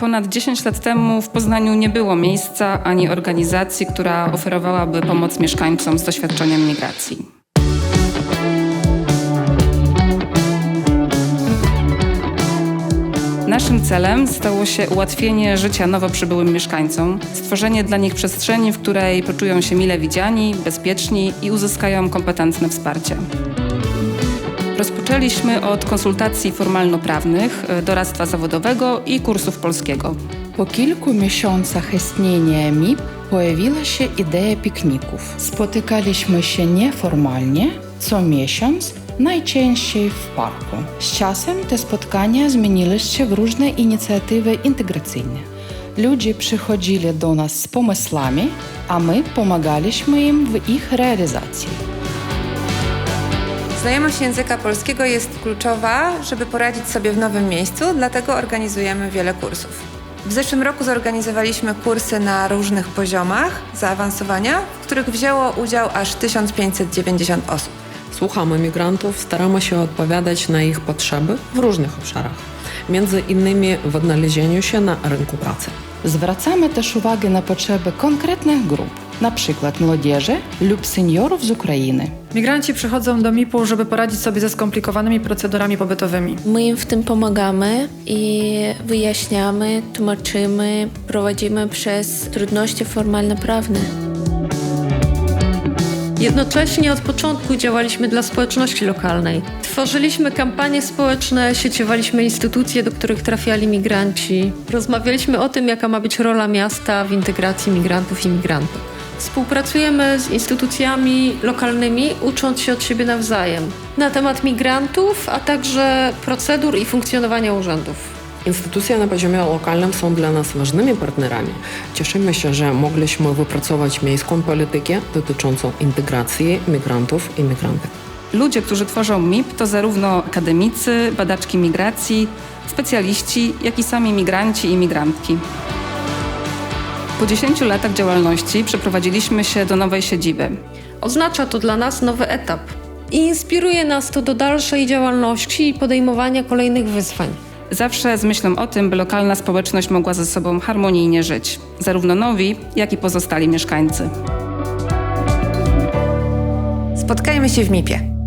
Ponad 10 lat temu w Poznaniu nie było miejsca ani organizacji, która oferowałaby pomoc mieszkańcom z doświadczeniem migracji. Naszym celem stało się ułatwienie życia nowo przybyłym mieszkańcom, stworzenie dla nich przestrzeni, w której poczują się mile widziani, bezpieczni i uzyskają kompetentne wsparcie. Rozpoczęliśmy od konsultacji formalno-prawnych, e, doradztwa zawodowego i kursów polskiego. Po kilku miesiącach istnienia MIP pojawiła się idea pikników. Spotykaliśmy się nieformalnie, co miesiąc, najczęściej w parku. Z czasem te spotkania zmieniły się w różne inicjatywy integracyjne. Ludzie przychodzili do nas z pomysłami, a my pomagaliśmy im w ich realizacji. Znajomość języka polskiego jest kluczowa, żeby poradzić sobie w nowym miejscu, dlatego organizujemy wiele kursów. W zeszłym roku zorganizowaliśmy kursy na różnych poziomach zaawansowania, w których wzięło udział aż 1590 osób. Słuchamy migrantów, staramy się odpowiadać na ich potrzeby w różnych obszarach, między innymi w odnalezieniu się na rynku pracy. Zwracamy też uwagę na potrzeby konkretnych grup, np. młodzieży lub seniorów z Ukrainy. Migranci przychodzą do MIP-u, żeby poradzić sobie ze skomplikowanymi procedurami pobytowymi. My im w tym pomagamy i wyjaśniamy, tłumaczymy, prowadzimy przez trudności formalno-prawne. Jednocześnie od początku działaliśmy dla społeczności lokalnej. Tworzyliśmy kampanie społeczne, sieciowaliśmy instytucje, do których trafiali migranci. Rozmawialiśmy o tym, jaka ma być rola miasta w integracji migrantów i migrantów. Współpracujemy z instytucjami lokalnymi, ucząc się od siebie nawzajem na temat migrantów, a także procedur i funkcjonowania urzędów. Instytucje na poziomie lokalnym są dla nas ważnymi partnerami. Cieszymy się, że mogliśmy wypracować miejską politykę dotyczącą integracji migrantów i migrantek. Ludzie, którzy tworzą MIP, to zarówno akademicy, badaczki migracji, specjaliści, jak i sami migranci i migrantki. Po 10 latach działalności przeprowadziliśmy się do nowej siedziby. Oznacza to dla nas nowy etap i inspiruje nas to do dalszej działalności i podejmowania kolejnych wyzwań. Zawsze z myślą o tym, by lokalna społeczność mogła ze sobą harmonijnie żyć, zarówno nowi, jak i pozostali mieszkańcy. Spotkajmy się w MIP-ie.